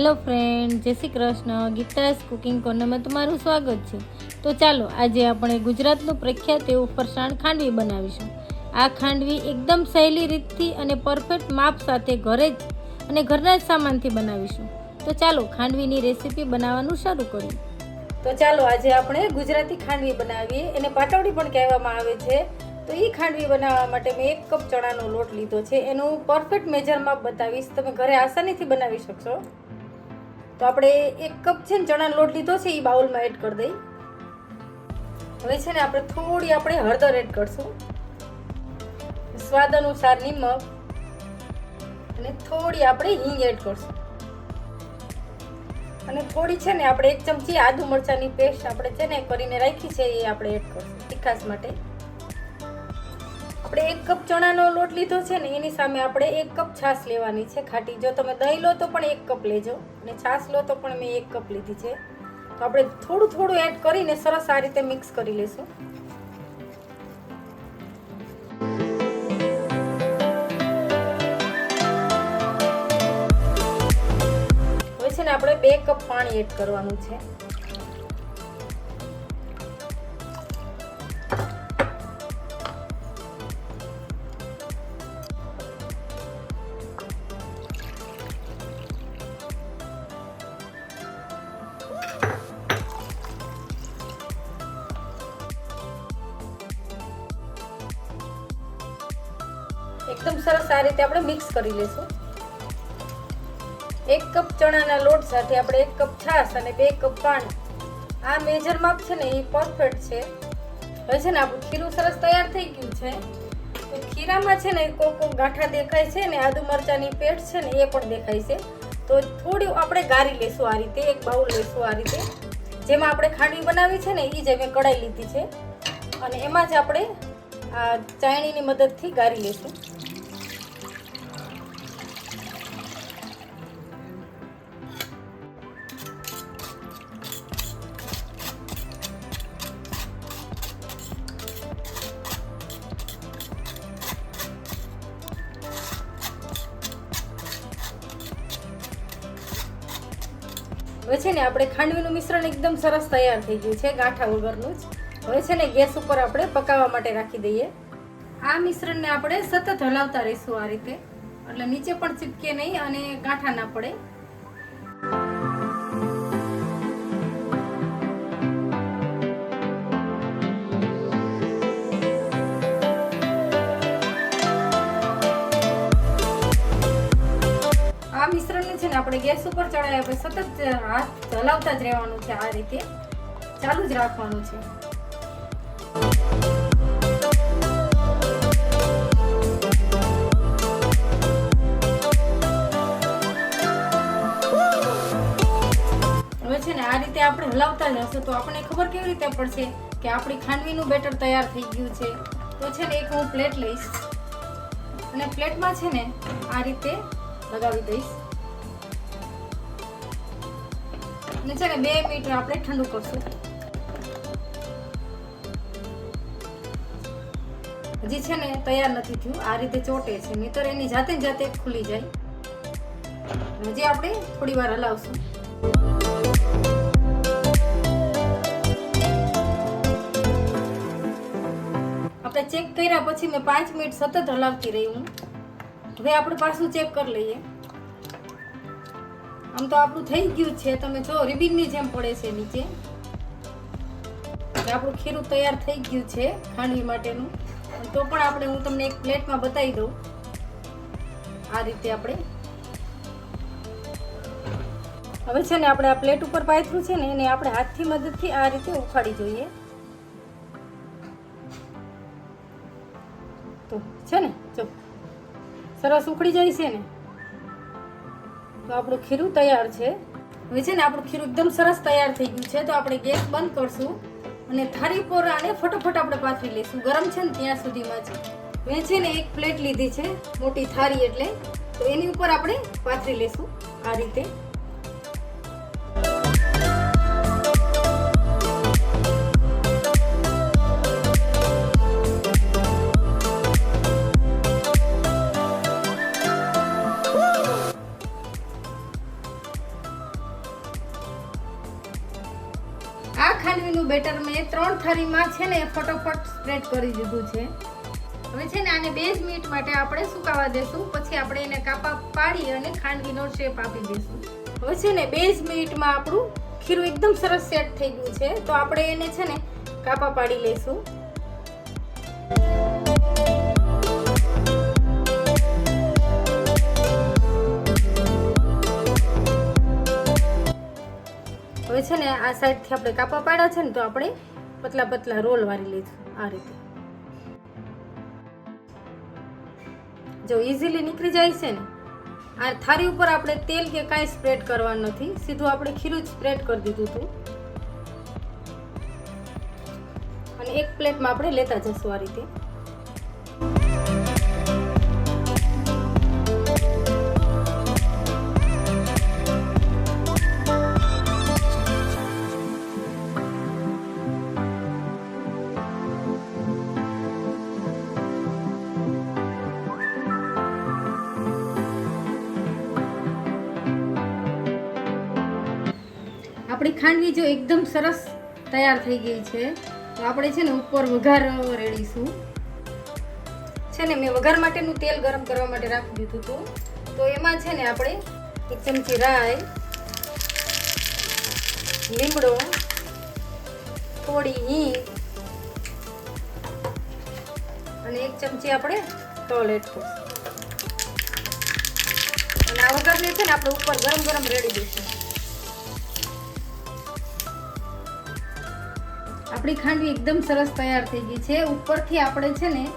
Hello friend, Jai Shri Krishna. Geeta's cooking કોર્નરમાં તમારું સ્વાગત છે. તો ચાલો, આજે આપણે ગુજરાતનું પ્રખ્યાત એવું ફરસાણ ખાંડવી બનાવીશું. આ ખાંડવી એકદમ સહેલી રીતથી અને પરફેક્ટ માપ સાથે ઘરે જ અને ઘરના જ સામાનથી બનાવીશું. તો ચાલો, ખાંડવીની રેસીપી બનાવવાનું શરૂ કરીએ. તો ચાલો, આજે આપણે ગુજરાતી ખાંડવી બનાવીએ. એને પાટવડી પણ કહેવામાં આવે છે. તો એ ખાંડવી બનાવવા માટે મેં એક કપ ચણાનો લોટ લીધો છે. એનું પરફેક્ટ મેજર માપ બતાવીશ. તમે ઘરે આસાનીથી બનાવી શકશો. તો આપણે એક કપ છે ને ચણાનો લોટ લીધો છે એ બાઉલમાં એડ કરી દઈ. હવે છે ને આપણે થોડી આપણે હળદર એડ કરશું. સ્વાદ અનુસાર નિમક અને થોડી આપણે હિંગ એડ કરશું. અને થોડી છે ને આપણે એક ચમચી આદુ મરચાંની પેસ્ટ આપણે છે ને કરીને રાખી છે, એ આપણે એડ કરશું. તીખાસ માટે. આપણે એક કપ ચણાનો લોટ લીધો છે ને, એની સામે આપણે એક કપ છાશ લેવાની છે ખાટી. જો તમે દહીં લો તો પણ એક કપ લેજો અને છાશ લો તો પણ મેં એક કપ લીધી છે. તો આપણે થોડું થોડું એડ કરીને સરસ આ રીતે મિક્સ કરી લઈશું હવે છે ને આપણે બે કપ પાણી એડ કરવાનું છે. સરસ આ રીતે આપણે મિક્સ કરી લઈશું એક કપ ચણાના લોટ સાથે આપણે એક કપ છાશ અને બે કપ પાણી. આ મેજર માપ છે ને, એ પરફેક્ટ છે. હવે છે ને, આપણું ખીરું સરસ તૈયાર થઈ ગયું છે. તો ખીરામાં છે ને, કોક કોક ગાંઠા દેખાય છે ને, આદુ મરચાંની પેટ છે ને, એ પણ દેખાય છે. તો થોડું આપણે ગારી લેશું આ રીતે, એક બાઉલ લેશું આ રીતે. જેમાં આપણે ખાંડવી બનાવી છે ને એ જ મેં કઢાઈ લીધી છે. અને એમાં જ આપણે આ ચાયણીની મદદથી ગારી લેશું. હવે છે ને આપણે ખાંડવીનું મિશ્રણ એકદમ સરસ તૈયાર થઈ ગયું છે, ગાંઠા વગરનું જ. હવે છે ને ગેસ ઉપર આપણે પકાવવા માટે રાખી દઈએ. આ મિશ્રણને આપણે સતત હલાવતા રહીશું આ રીતે. એટલે નીચે પણ ચીપકે નહીં અને ગાંઠા ના પડે. આ મિશ્રણને છે ને આપણે ગેસ ઉપર ચડાવ્યા પછી સતત હાથ હલાવતા જ રહેવાનું છે આ રીતે. ચાલુ જ રાખવાનું છે. હવે છે ને આ રીતે આપણે હલાવતા જશું તો આપણને ખબર કેવી રીતે પડશે કે આપણી ખાંડવીનું બેટર તૈયાર થઈ ગયું છે? તો છે ને એક હું પ્લેટ લઈશ. અને પ્લેટમાં છે ને આ રીતે લગાવી દઈશ. અને છે ને બે મિનિટ આપણે ઠંડુ કરશું. હજી છે ને તૈયાર નથી થયું. આ રીતે ચોટે છે. નહીતર એની જાતે ને જાતે ખુલી જાય. હજી આપણે થોડી વાર હલાવશું. આપણે ચેક કર્યા પછી મેં પાંચ મિનિટ સતત હલાવતી રહી હું. હવે આપણે પાછું ચેક કરી લઈએ. આમ તો આપણું થઈ ગયું છે. તમે જો, રિબિનની જેમ પડે છે નીચે. આપણું ખીરું તૈયાર થઈ ગયું છે ખાંડવી માટેનું. તો પણ આપણે, હું તમને એક પ્લેટમાં બતાવી દઉં. આ રીતે આપણે. હવે છે ને, આપણે આ પ્લેટ ઉપર પાથરું છે ને, એને આપણે હાથથી મદદથી આ રીતે ઉખાડી જોઈએ. તો, છે ને? સરસ ઉખડી જાય છે ને. તો આપણું ખીરું તૈયાર છે. હવે છે ને આપણું ખીરું એકદમ સરસ તૈયાર થઈ ગયું છે. તો આપણે ગેસ બંધ કરશું અને થાળી પર આને ફટોફટ આપણે પાથરી લઈશું. ગરમ છે ને ત્યાં સુધીમાં જ. મેં છે ને એક પ્લેટ લીધી છે, મોટી થાળી એટલે. તો એની ઉપર આપણે પાથરી લઈશું આ રીતે. બેટર મેં ત્રણ થાળીમાં છે ને ફટોફટ સ્પ્રેડ કરી દીધું છે. હવે છે ને આને બે જ મિનિટ માટે આપણે સુકાવા દેશું, પછી આપણે એને કાપા પાડી અને ખાંડવીનો શેપ આપી દઈશું હવે છે ને બે જ મિનિટમાં આપણું ખીરું એકદમ સરસ સેટ થઈ ગયું છે, તો આપણે એને છે ને કાપા પાડી લઈશું. છે ને, આ સાઈડથી આપણે કાપા પાડ્યા છે ને, તો આપણે પતલા પતલા રોલ વાળી લીધું આ રીતે. જો ઇઝીલી નીકળી જાય છે ને, આ થાળી ઉપર આપણે તેલ કે કાંઈ સ્પ્રેડ કરવાનું નથી. સીધું આપણે ખીરું જ સ્પ્રેડ કરી દીધું હતું. અને એક પ્લેટમાં આપણે લેતા જશું આ રીતે. આપણી ખાંડવી જો એકદમ સરસ તૈયાર થઈ ગઈ છે, તો આપણે છે ને ઉપર વઘાર રેડીશું. છે ને મેં વઘાર માટેનું તેલ ગરમ કરવા માટે રાખી દીધું હતું. તો એમાં છે ને આપણે એક ચમચી રાઈ, લીમડો, થોડી હિંગ, અને એક ચમચી આપણે તલ અને આ વઘારને છે ને આપણે ઉપર ગરમ ગરમ રેડી દઈશું. આપણી ખાંડવી એકદમ સરસ તૈયાર થઈ ગઈ છે. ઉપરથી આપણે છે ને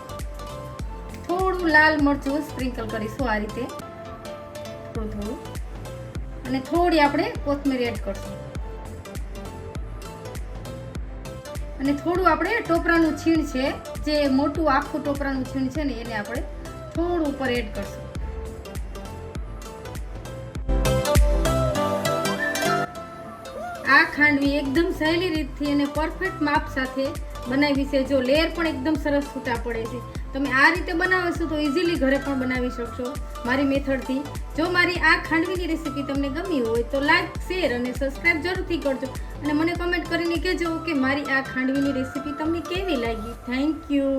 થોડું લાલ મરચું સ્પ્રિંકલ કરીશું આ રીતે. થોડું થોડું. અને થોડી આપણે કોથમીર એડ કરશું. અને થોડું આપણે ટોપરાનું છીણ છે, જે મોટું આખું ટોપરાનું છીણ છે ને, એને આપણે થોડું ઉપર એડ કરશું. આ ખાંડવી એકદમ સહેલી રીતથી અને પરફેક્ટ માપ સાથે બનાવી છે. જો લેયર પણ એકદમ સરસ છૂટા પડે છે. તમે આ રીતે બનાવશો તો ઇઝીલી ઘરે પણ બનાવી શકશો મારી મેથડથી. જો મારી આ ખાંડવીની રેસીપી તમને ગમી હોય તો લાઈક શેર અને સબસ્ક્રાઈબ જરૂરથી કરજો. અને મને કમેન્ટ કરીને કહેજો કે મારી આ ખાંડવીની રેસીપી તમને કેવી લાગી? Thank you